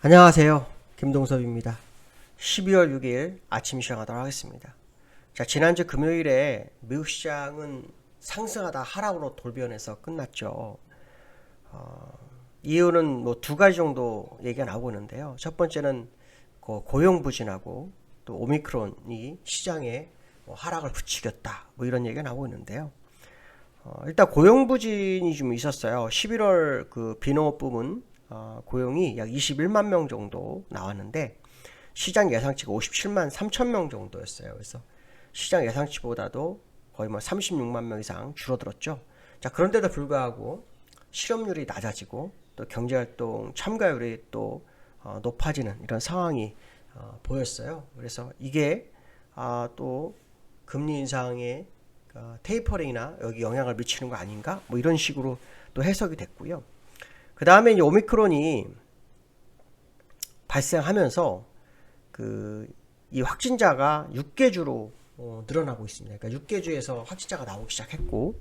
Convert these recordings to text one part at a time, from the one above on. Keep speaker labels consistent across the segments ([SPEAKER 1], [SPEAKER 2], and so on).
[SPEAKER 1] 안녕하세요. 김동섭입니다. 12월 6일 아침 시작하도록 하겠습니다. 자, 지난주 금요일에 미국 시장은 상승하다 하락으로 돌변해서 끝났죠. 어, 이유는 뭐 두 가지 정도 얘기가 나오고 있는데요. 첫 번째는 그 고용 부진하고 또 오미크론이 시장에 뭐 하락을 부추겼다. 뭐 이런 얘기가 나오고 있는데요. 어, 일단 고용 부진이 좀 있었어요. 11월 그 비농업 부문 어, 고용이 약 21만 명 정도 나왔는데 시장 예상치가 57만 3천 명 정도였어요. 그래서 시장 예상치보다도 거의 뭐 36만 명 이상 줄어들었죠. 자, 그런데도 불구하고 실업률이 낮아지고 또 경제활동 참가율이 또 어, 높아지는 이런 상황이 어, 보였어요. 그래서 이게 아, 또 금리 인상의 어, 테이퍼링이나 여기 영향을 미치는 거 아닌가? 뭐 이런 식으로 또 해석이 됐고요. 그 다음에 이제 오미크론이 발생하면서 그 이 확진자가 6개 주로 어, 늘어나고 있습니다. 그러니까 6개 주에서 확진자가 나오기 시작했고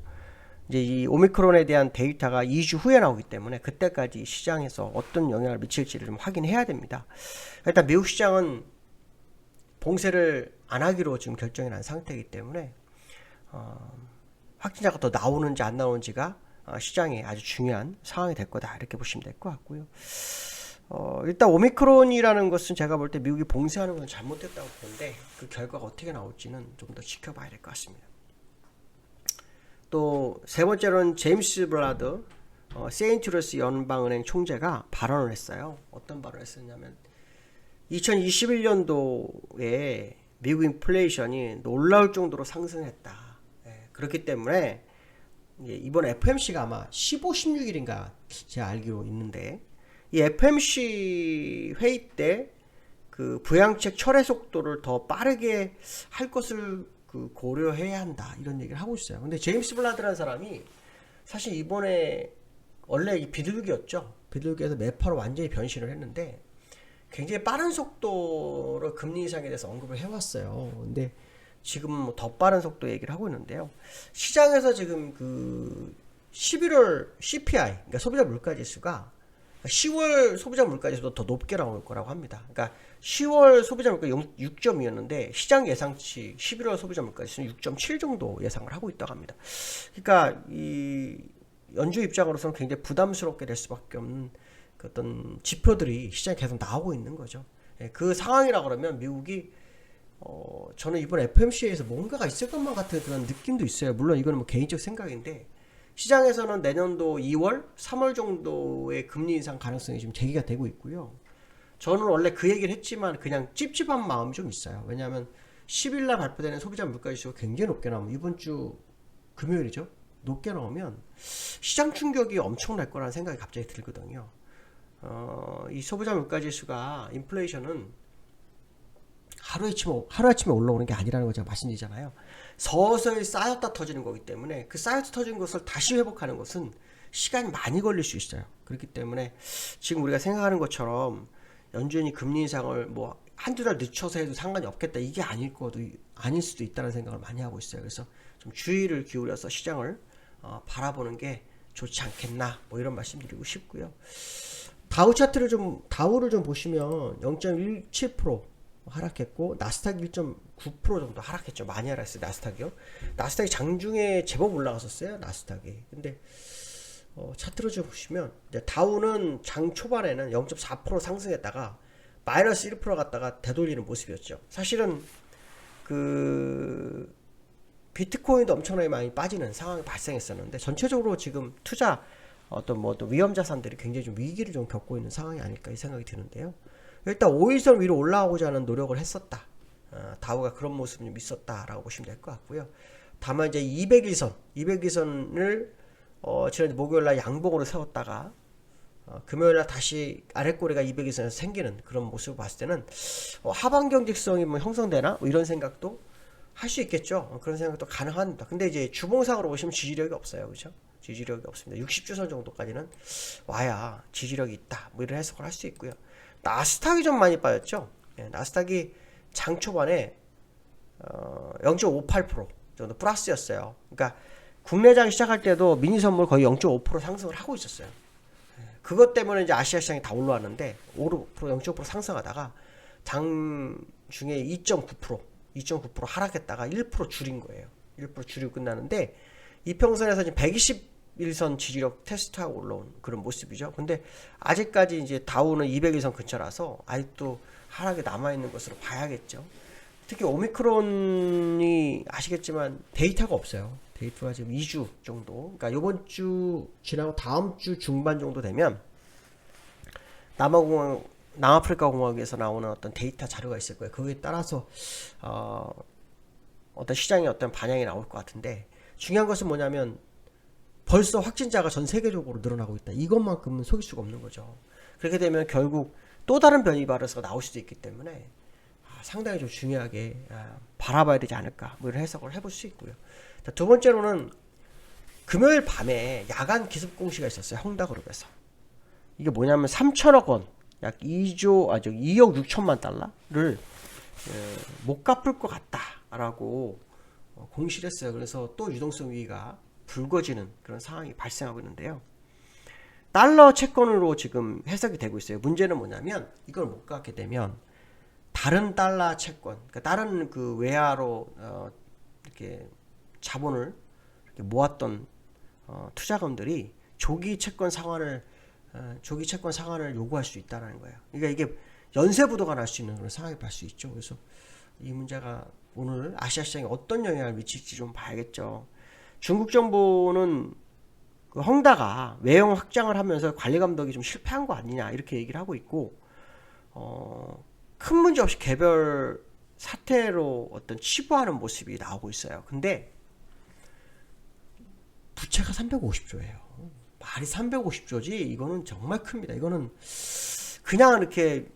[SPEAKER 1] 이제 이 오미크론에 대한 데이터가 2주 후에 나오기 때문에 그때까지 시장에서 어떤 영향을 미칠지를 좀 확인해야 됩니다. 일단 미국 시장은 봉쇄를 안 하기로 지금 결정이 난 상태이기 때문에 어, 확진자가 더 나오는지 안 나오는지가 어, 시장에 아주 중요한 상황이 될 거다 이렇게 보시면 될 것 같고요. 어, 일단 오미크론이라는 것은 제가 볼 때 미국이 봉쇄하는 건 잘못됐다고 보는데 그 결과가 어떻게 나올지는 좀 더 지켜봐야 될 것 같습니다. 또 세 번째로는 제임스 블라드 어, 세인트루스 연방은행 총재가 발언을 했어요. 어떤 발언을 했었냐면 2021년도에 미국 인플레이션이 놀라울 정도로 상승했다. 예, 그렇기 때문에 예, 이번 FMC가 아마 15, 16일인가 제가 알기로 있는데 이 FMC 회의 때 그 부양책 철회 속도를 더 빠르게 할 것을 그 고려해야 한다 이런 얘기를 하고 있어요. 근데 제임스 블라드라는 사람이 사실 이번에 원래 이 비둘기였죠. 비둘기에서 매파로 완전히 변신을 했는데 굉장히 빠른 속도로 금리 인상에 대해서 언급을 해왔어요. 근데 지금 뭐더 빠른 속도 얘기를 하고 있는데요. 시장에서 지금 그 11월 CPI, 그러니까 소비자 물가 지수가 10월 소비자 물가 지수도 더 높게 나올 거라고 합니다. 그러니까 10월 소비자 물가 6.2였는데 시장 예상치 11월 소비자 물가 지수는 6.7 정도 예상을 하고 있다고 합니다. 그러니까 이 연주 입장으로서는 굉장히 부담스럽게 될 수밖에 없는 그 어떤 지표들이 시장에 계속 나오고 있는 거죠. 예, 그 상황이라 그러면 미국이 어, 저는 이번 FMC에서 뭔가가 있을 것만 같은 그런 느낌도 있어요. 물론 이거는 뭐 개인적 생각인데 시장에서는 내년도 2월, 3월 정도의 금리 인상 가능성이 지금 제기가 되고 있고요. 저는 원래 그 얘기를 했지만 그냥 찝찝한 마음이 좀 있어요. 왜냐하면 10일 날 발표되는 소비자 물가 지수가 굉장히 높게 나오면 이번 주 금요일이죠. 높게 나오면 시장 충격이 엄청날 거라는 생각이 갑자기 들거든요. 어, 이 소비자 물가 지수가 인플레이션은 하루아침에, 하루아침에 올라오는 게 아니라는 거 제가 말씀드리잖아요. 서서히 쌓였다 터지는 거기 때문에 그 쌓였다 터진 것을 다시 회복하는 것은 시간이 많이 걸릴 수 있어요. 그렇기 때문에 지금 우리가 생각하는 것처럼 연준이 금리 인상을 뭐 한두 달 늦춰서 해도 상관이 없겠다. 이게 아닐 거도, 아닐 수도 있다는 생각을 많이 하고 있어요. 그래서 좀 주의를 기울여서 시장을 어, 바라보는 게 좋지 않겠나. 뭐 이런 말씀 드리고 싶고요. 다우 차트를 좀, 다우를 좀 보시면 0.17% 하락했고 나스닥 1.9% 정도 하락했죠. 많이 하락했어요. 나스닥이요. 나스닥이 장중에 제법 올라갔었어요. 나스닥이. 근데 어, 차트를 좀 보시면 이제 다우는 장 초반에는 0.4% 상승했다가 마이너스 1% 갔다가 되돌리는 모습이었죠. 사실은 그 비트코인도 엄청나게 많이 빠지는 상황이 발생했었는데 전체적으로 지금 투자 어떤 뭐또 위험 자산들이 굉장히 좀 위기를 좀 겪고 있는 상황이 아닐까 이 생각이 드는데요. 일단 5일선 위로 올라오고자 하는 노력을 했었다. 어, 다우가 그런 모습이 좀 있었다라고 보시면 될 것 같고요. 다만 이제 200일선, 200일선을 어, 지난 목요일 날 양봉으로 세웠다가 어, 금요일 날 다시 아랫꼬리가 200일선에서 생기는 그런 모습을 봤을 때는 어, 하방 경직성이 뭐 형성되나 뭐 이런 생각도 할 수 있겠죠. 어, 그런 생각도 가능합니다. 근데 이제 주봉상으로 보시면 지지력이 없어요. 그죠? 지지력이 없습니다. 60주선 정도까지는 와야 지지력이 있다. 뭐 이런 해석을 할 수 있고요. 나스닥이 좀 많이 빠졌죠. 예, 나스닥이 장 초반에 어, 0.58% 정도 플러스였어요. 그러니까 국내장 시작할 때도 미니 선물 거의 0.5% 상승을 하고 있었어요. 예, 그것 때문에 이제 아시아 시장이 다 올라왔는데 5% 0.5% 상승하다가 장 중에 2.9% 2.9% 하락했다가 1% 줄인 거예요. 1% 줄이고 끝나는데 이평선에서 지금 121선 지지력 테스트하고 올라온 그런 모습이죠. 근데 아직까지 이제 다우는 200일선 근처라서 아직도 하락이 남아 있는 것으로 봐야겠죠. 특히 오미크론이 아시겠지만 데이터가 없어요. 데이터가 지금 2주 정도. 그러니까 이번 주 지나고 다음 주 중반 정도 되면 남아공항 남아프리카 공화국에서 나오는 어떤 데이터 자료가 있을 거예요. 그거에 따라서 어, 어떤 시장의 어떤 반향이 나올 것 같은데 중요한 것은 뭐냐면 벌써 확진자가 전 세계적으로 늘어나고 있다. 이것만큼은 속일 수가 없는 거죠. 그렇게 되면 결국 또 다른 변이 바이러스가 나올 수도 있기 때문에 아, 상당히 좀 중요하게 아, 바라봐야 되지 않을까 뭐 이런 해석을 해볼 수 있고요. 자, 두 번째로는 금요일 밤에 야간 기습 공시가 있었어요. 홍다그룹에서. 이게 뭐냐면 3천억 원, 약 2조, 아, 저 2억 6천만 달러를 에, 못 갚을 것 같다라고 어, 공시를 했어요. 그래서 또 유동성 위기가 불거지는 그런 상황이 발생하고 있는데요. 달러 채권으로 지금 해석이 되고 있어요. 문제는 뭐냐면 이걸 못 갚게 되면 다른 달러 채권, 그러니까 다른 그 외화로 어, 이렇게 자본을 이렇게 모았던 어, 투자금들이 조기 채권 상환을 어, 조기 채권 상환을 요구할 수 있다는 거예요. 그러니까 이게 연쇄 부도가 날 수 있는 그런 상황이 갈수 있죠. 그래서 이 문제가 오늘 아시아 시장에 어떤 영향을 미칠지 좀 봐야겠죠. 중국 정부는 그 헝다가 외형 확장을 하면서 관리 감독이 좀 실패한 거 아니냐 이렇게 얘기를 하고 있고 어, 큰 문제 없이 개별 사태로 어떤 치부하는 모습이 나오고 있어요. 근데 부채가 350조예요. 말이 350조지 이거는 정말 큽니다. 이거는 그냥 이렇게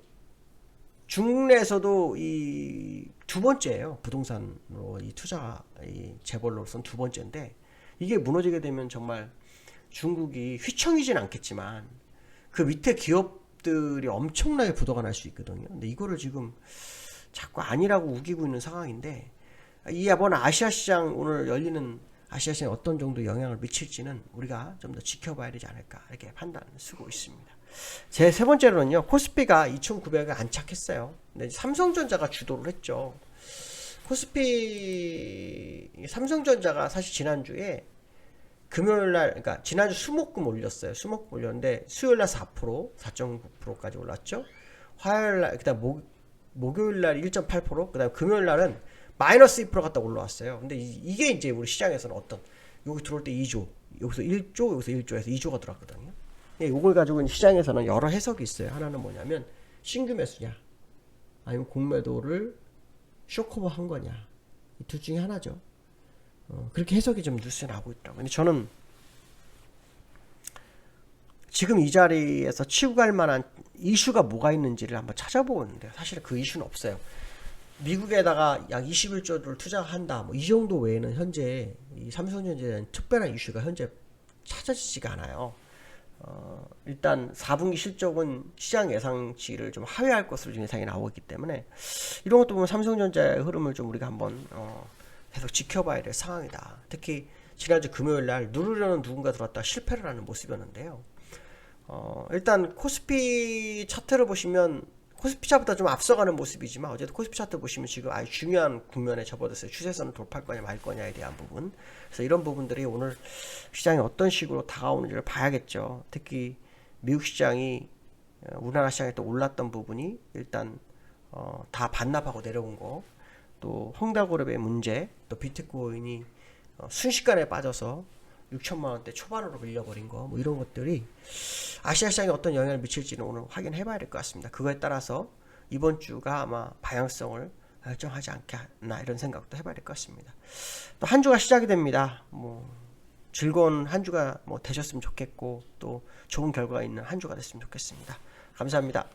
[SPEAKER 1] 중국 내에서도 이 두 번째예요. 부동산으로 이 투자 이 재벌로선 두 번째인데 이게 무너지게 되면 정말 중국이 휘청이진 않겠지만 그 밑에 기업들이 엄청나게 부도가 날 수 있거든요. 근데 이거를 지금 자꾸 아니라고 우기고 있는 상황인데 이번 아시아 시장 오늘 열리는 아시아 시장에 어떤 정도 영향을 미칠지는 우리가 좀 더 지켜봐야 되지 않을까 이렇게 판단을 쓰고 있습니다. 제 세 번째로는요 코스피가 2,900을 안착했어요. 근데 삼성전자가 주도를 했죠. 코스피 삼성전자가 사실 지난주에 금요일 날 그러니까 지난주 수목금 올렸어요. 수목금 올렸는데 수요일 날 4%, 4.9%까지 올랐죠. 화요일 날 그다음 목 목요일 날 1.8%, 그다음 금요일 날은 마이너스 2% 갔다 올라왔어요. 근데 이, 게 이제 우리 시장에서는 어떤 여기 들어올 때 2조, 여기서 1조, 여기서 1조에서 2조가 들어왔거든요. 이걸 가지고 시장에서는 여러 해석이 있어요. 하나는 뭐냐면 신규 매수냐, 아니면 공매도를 쇼커버 한 거냐, 이 둘 중에 하나죠. 어, 그렇게 해석이 좀 뉴스에 나오고 있더라고요. 근데 저는 지금 이 자리에서 치고 갈 만한 이슈가 뭐가 있는지를 한번 찾아보고 있는데 사실 그 이슈는 없어요. 미국에다가 약 21조를 투자한다. 뭐 이 정도 외에는 현재 이 삼성전자에 대한 특별한 이슈가 현재 찾아지지가 않아요. 어, 일단 4분기 실적은 시장 예상치를 좀 하회할 것으로 예상이 나오고 있기 때문에 이런 것도 보면 삼성전자의 흐름을 좀 우리가 한번 어, 계속 지켜봐야 될 상황이다. 특히 지난주 금요일 날 누르려는 누군가 들어왔다 실패를 하는 모습이었는데요. 어, 일단 코스피 차트를 보시면 코스피 차트보다 좀 앞서가는 모습이지만 어쨌든 코스피 차트 보시면 지금 아주 중요한 국면에 접어들었어요. 추세선을 돌파할 거냐 말 거냐에 대한 부분. 그래서 이런 부분들이 오늘 시장이 어떤 식으로 다가오는지를 봐야겠죠. 특히 미국 시장이 어, 우리나라 시장에 또 올랐던 부분이 일단 어, 다 반납하고 내려온 거, 또 헝다그룹의 문제, 또 비트코인이 어, 순식간에 빠져서 6천만 원대 초반으로 밀려버린 거, 뭐 이런 것들이 아시아 시장에 어떤 영향을 미칠지는 오늘 확인해 봐야 될 것 같습니다. 그거에 따라서 이번 주가 아마 방향성을 결정하지 않겠나 이런 생각도 해봐야 될 것 같습니다. 또 한 주가 시작이 됩니다. 뭐 즐거운 한 주가 뭐 되셨으면 좋겠고 또 좋은 결과가 있는 한 주가 됐으면 좋겠습니다. 감사합니다.